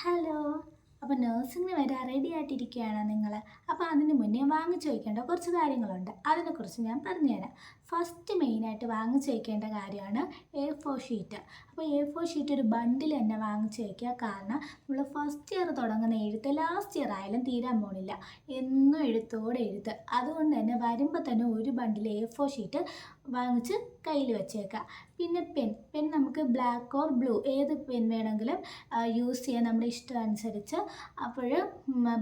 Hello. അപ്പോൾ നഴ്സിംഗിന് വരാൻ ready ആയിട്ടിരിക്കുകയാണോ നിങ്ങൾ അപ്പോൾ അതിന് മുന്നേ വാങ്ങിച്ചു ചോദിക്കേണ്ട കുറച്ച് കാര്യങ്ങളുണ്ട്. അതിനെക്കുറിച്ച് ഞാൻ പറഞ്ഞുതരാം. ഫസ്റ്റ് മെയിനായിട്ട് വാങ്ങിച്ചു ചോദിക്കേണ്ട കാര്യമാണ് എ ഫോർ ഷീറ്റ് അപ്പോൾ എ ഫോർ ഷീറ്റ് ഒരു ബണ്ടിൽ തന്നെ വാങ്ങിച്ചു വയ്ക്കുക കാരണം നമ്മൾ ഫസ്റ്റ് ഇയർ തുടങ്ങുന്ന എഴുത്ത് ലാസ്റ്റ് ഇയർ ആയാലും തീരാൻ പോണില്ല. എന്നും എഴുത്തോടെ എഴുത്ത്. അതുകൊണ്ട് തന്നെ വരുമ്പോൾ തന്നെ ഒരു ബണ്ടിൽ എ ഫോർ ഷീറ്റ് വാങ്ങിച്ച് കയ്യിൽ വെച്ചേക്കുക പിന്നെ പെൻ പെൻ നമുക്ക് ബ്ലാക്ക് ഓർ ബ്ലൂ ഏത് പെൻ വേണമെങ്കിലും യൂസ് ചെയ്യാം. നമ്മുടെ ഇഷ്ടം അനുസരിച്ച്. അപ്പോൾ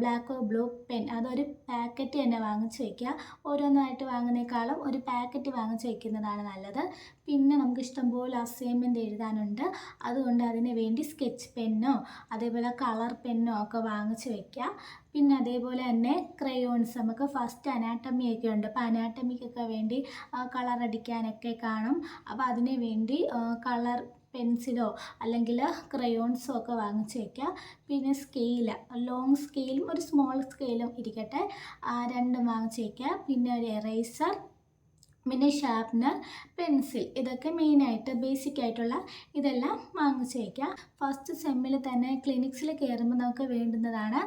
ബ്ലാക്ക് ഓർ ബ്ലൂ പെൻ അതൊരു പാക്കറ്റ് തന്നെ വാങ്ങിച്ച് വയ്ക്കുക ഓരോന്നായിട്ട് വാങ്ങുന്നേക്കാളും ഒരു പാക്കറ്റ് വാങ്ങിച്ച് വയ്ക്കുന്നതാണ് നല്ലത്. പിന്നെ നമുക്ക് ഇഷ്ടംപോലെ അസൈൻമെന്റ് എഴുതാനുണ്ട്. അതുകൊണ്ട് അതിന് വേണ്ടി സ്കെച്ച് പെന്നോ അതേപോലെ കളർ പെന്നോ ഒക്കെ വാങ്ങിച്ച് വയ്ക്കുക പിന്നെ അതേപോലെ തന്നെ ക്രയോൺസ് നമുക്ക് ഫസ്റ്റ് അനാട്ടമിയൊക്കെ ഉണ്ട്. അപ്പോൾ അനാട്ടമിക്കൊക്കെ വേണ്ടി കളർ അടിക്കാനൊക്കെ കാണും. അപ്പോൾ അതിന് വേണ്ടി കളർ പെൻസിലോ അല്ലെങ്കിൽ ക്രയോൺസോ ഒക്കെ വാങ്ങിച്ച് വയ്ക്കുക പിന്നെ സ്കെയിൽ ലോങ് സ്കെയിലും ഒരു സ്മോൾ സ്കെയിലും ഇരിക്കട്ടെ. രണ്ടും വാങ്ങിച്ച് വയ്ക്കുക പിന്നെ ഒരു എറേസർ പിന്നെ ഷാർപ്നർ പെൻസിൽ ഇതൊക്കെ മെയിനായിട്ട് ബേസിക് ആയിട്ടുള്ള ഇതെല്ലാം വാങ്ങിച്ച് വയ്ക്കുക ഫസ്റ്റ് സെമ്മിൽ തന്നെ ക്ലിനിക്സിൽ കയറുമ്പോൾ നമുക്ക് വേണ്ടുന്നതാണ്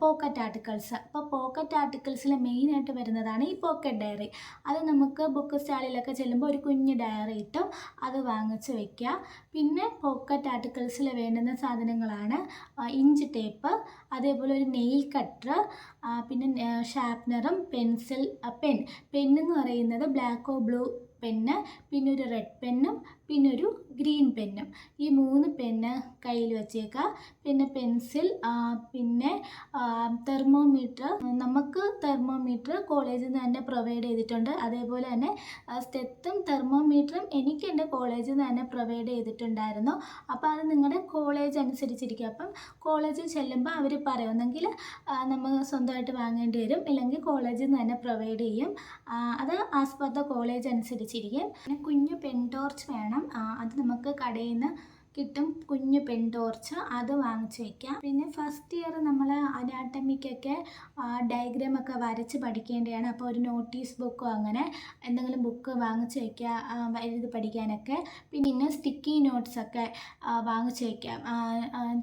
പോക്കറ്റ് ആർട്ടിക്കിൾസ് അപ്പോൾ പോക്കറ്റ് ആർട്ടിക്കിൾസിൽ മെയിനായിട്ട് വരുന്നതാണ് ഈ പോക്കറ്റ് ഡയറി അത് നമുക്ക് ബുക്ക് സ്റ്റാളിലൊക്കെ ചെല്ലുമ്പോൾ ഒരു കുഞ്ഞ് ഡയറി ഇട്ടും അത് വാങ്ങിച്ച് വയ്ക്കുക പിന്നെ പോക്കറ്റ് ആർട്ടിക്കിൾസിൽ വേണ്ടുന്ന സാധനങ്ങളാണ് ഇഞ്ച് ടേപ്പ് അതേപോലെ ഒരു നെയിൽ കട്ടർ പിന്നെ ഷാർപ്നറും പെൻസിൽ പെൻ. പെന്നെന്ന് പറയുന്നത് ബ്ലാക്കോ ബ്ലൂ പെന്ന് പിന്നെ ഒരു റെഡ് പെന്നും പിന്നെ ഒരു ഗ്രീൻ പെന്നും ഈ മൂന്ന് പെന്ന് കയ്യിൽ വെച്ചേക്കുക പിന്നെ പെൻസിൽ പിന്നെ തെർമോമീറ്റർ നമുക്ക് തെർമോമീറ്റർ കോളേജിൽ നിന്ന് തന്നെ പ്രൊവൈഡ് ചെയ്തിട്ടുണ്ട്. അതേപോലെ തന്നെ സ്റ്റെത്തും തെർമോമീറ്ററും എനിക്ക് എന്റെ കോളേജിൽ നിന്ന് തന്നെ പ്രൊവൈഡ് ചെയ്തിട്ടുണ്ടായിരുന്നു. അപ്പോൾ അത് നിങ്ങളുടെ കോളേജ് അനുസരിച്ചിരിക്കും. അപ്പം കോളേജിൽ ചെല്ലുമ്പോൾ അവർ പറയുന്നെങ്കിൽ നമ്മൾ സ്വന്തമായിട്ട് വാങ്ങേണ്ടി വരും. ഇല്ലെങ്കിൽ കോളേജിൽ നിന്ന് തന്നെ പ്രൊവൈഡ് ചെയ്യും. അത് ആസ് കോളേജ് ദ അനുസരിച്ചിരിക്കും പിന്നെ കുഞ്ഞു പെൻ ടോർച്ച് വേണം. അത് നമുക്ക് കടയിൽ നിന്ന് കിട്ടും കുഞ്ഞു പെൻ ടോർച്ച് അത് വാങ്ങിച്ച് വയ്ക്കാം പിന്നെ ഫസ്റ്റ് ഇയർ നമ്മൾ അനാട്ടമിക്കൊക്കെ ഡയഗ്രാം ഒക്കെ വരച്ച് പഠിക്കേണ്ടതാണ് അപ്പോൾ ഒരു നോട്ടീസ് ബുക്കോ അങ്ങനെ എന്തെങ്കിലും ബുക്ക് വാങ്ങിച്ച് വയ്ക്കുക എഴുതി പഠിക്കാനൊക്കെ. പിന്നെ സ്റ്റിക്കി നോട്ട്സൊക്കെ വാങ്ങിച്ച് വയ്ക്കാം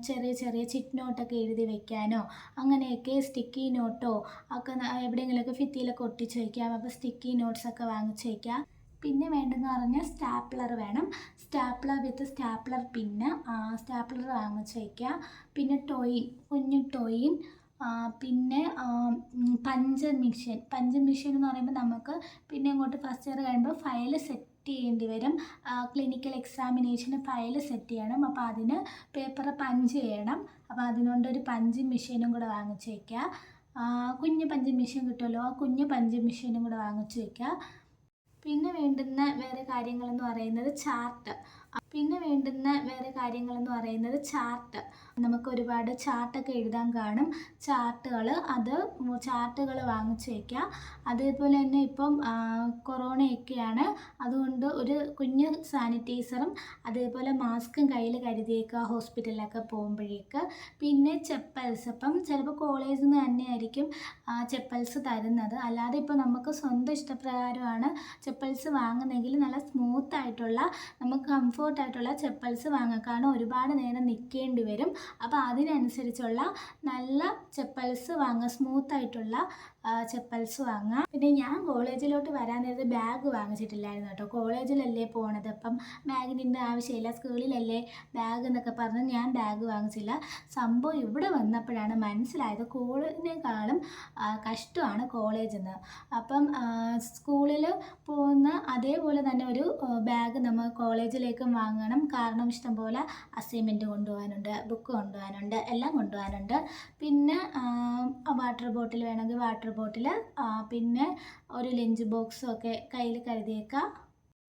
ചെറിയ ചെറിയ ചിറ്റ് നോട്ടൊക്കെ എഴുതി വയ്ക്കാനോ അങ്ങനെയൊക്കെ സ്റ്റിക്കി നോട്ടോ ഒക്കെ എവിടെയെങ്കിലുമൊക്കെ ഫിത്തിയിലൊക്കെ ഒട്ടിച്ച് വയ്ക്കാം അപ്പോൾ സ്റ്റിക്കി നോട്ട്സൊക്കെ വാങ്ങിച്ച് വയ്ക്കാം പിന്നെ വേണ്ടതെന്ന് പറഞ്ഞാൽ സ്റ്റാപ്ലർ വേണം. Stapler with stapler pin stapler വാങ്ങിച്ച് വയ്ക്കുക പിന്നെ ടോയിൻ കുഞ്ഞു ടോയിൻ പിന്നെ പഞ്ച് മിഷൻ പഞ്ച് മിഷൻ എന്ന് പറയുമ്പോൾ നമുക്ക് പിന്നെ ഇങ്ങോട്ട് ഫസ്റ്റ് ഇയർ കഴിയുമ്പോൾ ഫയൽ സെറ്റ് ചെയ്യേണ്ടി വരും. ക്ലിനിക്കൽ എക്സാമിനേഷന് ഫയൽ സെറ്റ് ചെയ്യണം. അപ്പോൾ അതിന് പേപ്പർ പഞ്ച് ചെയ്യണം. അപ്പോൾ അതിനുകൊണ്ടൊരു പഞ്ച് മെഷീനും കൂടെ വാങ്ങിച്ച് വയ്ക്കുക കുഞ്ഞ് പഞ്ച് മെഷീൻ കിട്ടുമല്ലോ ആ കുഞ്ഞ് പഞ്ച് മെഷീനും കൂടെ വാങ്ങിച്ച് വയ്ക്കുക പിന്നെ വേണ്ടുന്ന വേറെ കാര്യങ്ങളെന്ന് പറയുന്നത് ചാർട്ട് പിന്നെ വേണ്ടുന്ന വേറെ കാര്യങ്ങളെന്ന് പറയുന്നത് ചാർട്ട് നമുക്ക് ഒരുപാട് ചാർട്ടൊക്കെ എഴുതാൻ കാണും. ചാർട്ടുകൾ അത് ചാർട്ടുകൾ വാങ്ങിച്ചു വയ്ക്കുക അതേപോലെ തന്നെ ഇപ്പം കൊറോണയൊക്കെയാണ്. അതുകൊണ്ട് ഒരു കുഞ്ഞ് സാനിറ്റൈസറും അതേപോലെ മാസ്കും കയ്യിൽ കരുതിയേക്കുക ഹോസ്പിറ്റലിലൊക്കെ പോകുമ്പോഴേക്ക്. പിന്നെ ചെപ്പൽസ്. അപ്പം ചിലപ്പോൾ കോളേജിൽ നിന്ന് തന്നെയായിരിക്കും ചെപ്പൽസ് തരുന്നത്. അല്ലാതെ ഇപ്പോൾ നമുക്ക് സ്വന്തം ഇഷ്ടപ്രകാരമാണ് ചെപ്പൽസ് വാങ്ങുന്നതെങ്കിൽ നല്ല സ്മൂത്ത് ആയിട്ടുള്ള നമുക്ക് കംഫോർട്ട് ആയിട്ടുള്ള ചെപ്പൽസ് വാങ്ങുക കാരണം ഒരുപാട് നേരം നിൽക്കേണ്ടി വരും. അപ്പോൾ അതിനനുസരിച്ചുള്ള നല്ല ചെപ്പൽസ് വാങ്ങുക സ്മൂത്ത് ആയിട്ടുള്ള ചെപ്പൽസ് വാങ്ങാം. പിന്നെ ഞാൻ കോളേജിലോട്ട് വരാൻ നേരത്തെ ബാഗ് വാങ്ങിച്ചിട്ടില്ലായിരുന്നു കേട്ടോ. കോളേജിലല്ലേ പോണത്? അപ്പം ബാഗിന്റെ ആവശ്യമില്ല. സ്കൂളിലല്ലേ ബാഗ് എന്നൊക്കെ പറഞ്ഞ് ഞാൻ ബാഗ് വാങ്ങിച്ചില്ല. സംഭവം ഇവിടെ വന്നപ്പോഴാണ് മനസ്സിലായത് കോളേജിനേക്കാളും കഷ്ടമാണ് കോളേജ് നിന്ന് അപ്പം സ്കൂളിൽ പോകുന്ന അതേപോലെ തന്നെ ഒരു ബാഗ് നമ്മൾ കോളേജിലേക്കും വാങ്ങണം. കാരണം ഇഷ്ടംപോലെ അസൈൻമെന്റ് കൊണ്ടുപോകാനുണ്ട് ബുക്ക് കൊണ്ടുപോകാനുണ്ട് എല്ലാം കൊണ്ടുപോകാനുണ്ട്. പിന്നെ വാട്ടർ ബോട്ടിൽ വേണമെങ്കിൽ വാട്ടർ ബോട്ടിൽ പിന്നെ ഒരു ലഞ്ച് ബോക്സും ഒക്കെ കയ്യിൽ കരുതിയേക്കുക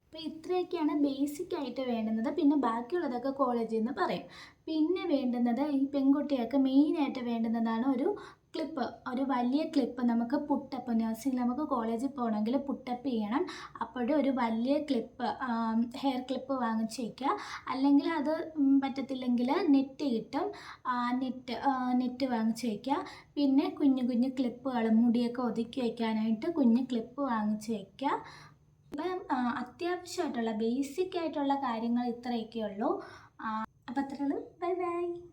അപ്പോൾ ഇത്രയൊക്കെയാണ് ബേസിക് ആയിട്ട് വേണ്ടുന്നത്. പിന്നെ ബാക്കിയുള്ളതൊക്കെ കോളേജിൽ നിന്ന് പറയും. പിന്നെ വേണ്ടുന്നത് ഈ പെൺകുട്ടികൾക്ക് മെയിനായിട്ട് വേണ്ടുന്നതാണ് ഒരു ക്ലിപ്പ് ഒരു വലിയ ക്ലിപ്പ് നമുക്ക് പുട്ടപ്പ് നഴ്സിംഗ് നമുക്ക് കോളേജിൽ പോകണമെങ്കിൽ പുട്ടപ്പ് ചെയ്യണം. അപ്പോഴും ഒരു വലിയ ക്ലിപ്പ് ഹെയർ ക്ലിപ്പ് വാങ്ങിച്ച് വയ്ക്കുക അല്ലെങ്കിൽ അത് പറ്റത്തില്ലെങ്കിൽ നെറ്റ് കിട്ടും. നെറ്റ് നെറ്റ് വാങ്ങിച്ച് വയ്ക്കുക പിന്നെ കുഞ്ഞു കുഞ്ഞു ക്ലിപ്പുകൾ മുടിയൊക്കെ ഒതുക്കി വയ്ക്കാനായിട്ട് കുഞ്ഞു ക്ലിപ്പ് വാങ്ങിച്ച് വയ്ക്കുക ഇപ്പം അത്യാവശ്യമായിട്ടുള്ള ബേസിക് ആയിട്ടുള്ള കാര്യങ്ങൾ ഇത്രയൊക്കെ ഉള്ളൂ അപ്പോൾ അത്രയുള്ളൂ. Bye bye